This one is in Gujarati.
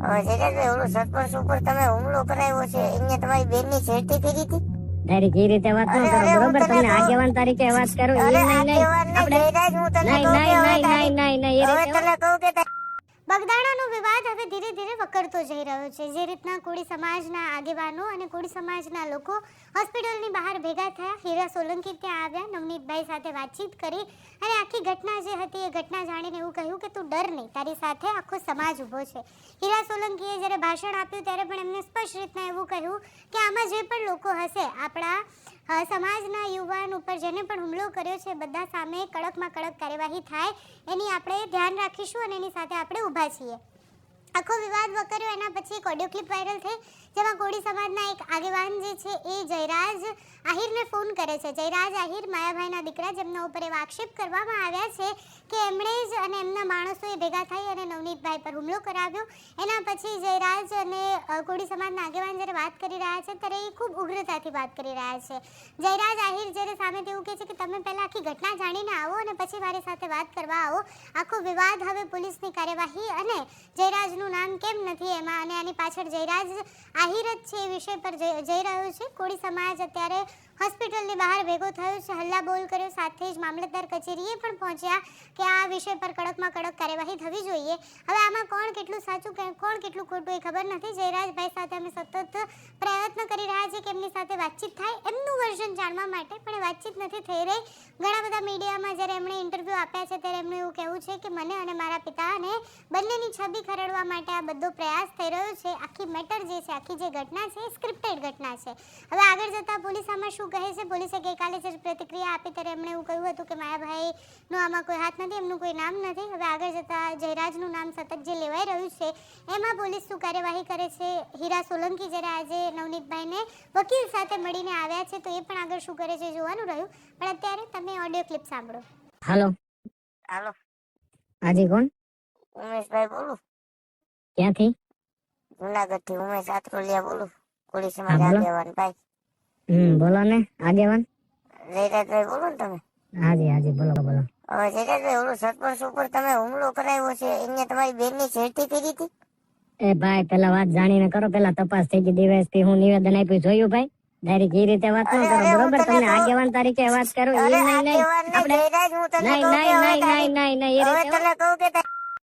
સરપંચ ઉપર તમે હુમલો કરાવ્યો છે અહીંયા તમારી બેનની છેડતી કરી હતી? તારી જે રીતે વાત ન કરો બરોબર? તમને આગેવાન તરીકે વાત કરો એ નહીં નહીં. આપણે જયરાજ હું તને નહીં નહીં નહીં નહીં નહીં નહીં એ રીતે કહું કે તારી- બગદાણાનો વિવાદ હવે ધીરે ધીરે વકરતો જઈ રહ્યો છે. જે રીતના કોળી સમાજના આગેવાનો અને કોળી સમાજના લોકો હોસ્પિટલની બહાર ભેગા થયા, હીરા સોલંકી ત્યાં આવ્યા, નવનીતભાઈ સાથે વાતચીત કરી અને આખી ઘટના જે હતી એ ઘટના જાણીને એવું કહ્યું કે તું ડર નહીં, તારી સાથે આખો સમાજ ઊભો છે. હીરા સોલંકીએ જ્યારે ભાષણ આપ્યું ત્યારે પણ એમને સ્પષ્ટ રીતના એવું કહ્યું કે આમાં જે પણ લોકો હશે, આપણા સમાજના યુવાન ઉપર જેને પણ હુમલો કર્યો છે, બધા સામે કડકમાં કડક કાર્યવાહી થાય, એની આપણે ધ્યાન રાખીશું અને એની સાથે આપણે ઊભા છીએ. આખો વિવાદ વકર્યો, એના પછી એક ઓડિયો ક્લિપ વાયરલ થઈ, જેમાં કોળી સમાજના એક આગેવાન જે છે, એ જયરાજ આહિરને ફોન કરે છે. જયરાજ આહિર માયાભાઈના દીકરા, જેમના ઉપર એવા આક્ષેપ કરવામાં આવ્યા છે કે એમણે અને એમના માણસોએ ભેગા થઈ અને નવનીતભાઈ પર હુમલો કરાવ્યો. એના પછી જયરાજ અને કોળી સમાજના આગેવાન જ્યારે વાત કરી રહ્યા છે, ત્યારે એ ખૂબ ઉગ્રતાથી વાત કરી રહ્યા છે. જયરાજ આહિર જ્યારે સામે તેવું કહે છે કે, તમે પહેલાં આખી ઘટના જાણીને આવો અને પછી મારી સાથે વાત કરવા આવો. આખો વિવાદ હવે પોલીસની કાર્યવાહી અને જયરાજનું નામ કેમ નથી એમાં? અને આની પાછળ જયરાજ આહિર જ છે એ વિષય પર જઈ રહ્યો છે. કોળી સમાજ અત્યારે હોસ્પિટલની બહાર ભેગો થયો છે હલ્લા બોલ કર્યો, સાથે જ મામલતદાર કચેરીએ પણ પહોંચ્યા કે આ વિષય પર કડકમાં કડક કાર્યવાહી થવી જોઈએ. હવે આમાં કોણ કેટલું સાચું કે કોણ કેટલું ખોટું એ ખબર નથી. જયરાજભાઈ સાથે અમે સતત પ્રયત્ન કરી રહ્યા છીએ કે એમની સાથે વાતચીત થાય. એમનું વર્ઝન જાણવા માટે પણ વાતચીત નથી થઈ રહી. ઘણા બધા મીડિયામાં જ્યારે એમણે ઇન્ટરવ્યૂ આપ્યા છે ત્યારે એમનું એવું કહેવું છે કે મને અને મારા પિતાને બંનેની છબી ખરડવા માટે આ બધો પ્રયાસ થઈ રહ્યો છે. આખી મેટર જે છે, આખી જે ઘટના છે એ સ્ક્રિપ્ટેડ ઘટના છે. હવે આગળ જતાં પોલીસ આમાં શું કહે છે પોલીસે ગઈકાલે જે પ્રતિક્રિયા આપી ત્યારે એમણે એવું કહ્યું હતું કે માયાભાઈનો આમાં કોઈ હાથ નથી એમનું કોઈ નામ નથી. હવે આગળ જતાં જયરાજનું નામ સતત જે લેવાઈ રહ્યું છે એમાં પોલીસ શું કાર્યવાહી કરે છે? હીરા સોલંકી જ્યારે આજે નવનીતભાઈને વકીલ સાથે મળીને આવ્યા છે તો એ પણ આગળ શું કરે છે જોવાનું રહ્યું. પણ અત્યારે તમે ઓડિયો ક્લિપ સાંભળો. હાલો. હાલો. હાજી કોણ? ઉમેશભાઈ બોલું. ક્યાંથી? જુનાગઢથી ઉમેશ આત્રોલિયા બોલું. પોલીસમાં આગેવાન ભાઈ. હમ બોલો ને આગેવાન. જયરાજભાઈ બોલો ને તમે. હાજી હાજી બોલો બોલો. હવે જયરાજભાઈ ઓલો સરપંચ ઉપર તમે હુમલો કરાવ્યો છે અહીંયા તમારી બેનની છેડતી કરી હતી? એ ભાઈ પેલા વાત જાણીને કરો પેલા તપાસ થઈ ગઈ દિવસથી હું નિવેદન આપ્યું જોયું ભાઈ? ડાયરેક્ટ એ રીતે વાત ન કરો બરોબર? તમને આગેવાન તરીકે વાત કરો એ નહીં નહીં. આપણે નહીં નહીં નહીં નહીં નહીં એ રીતે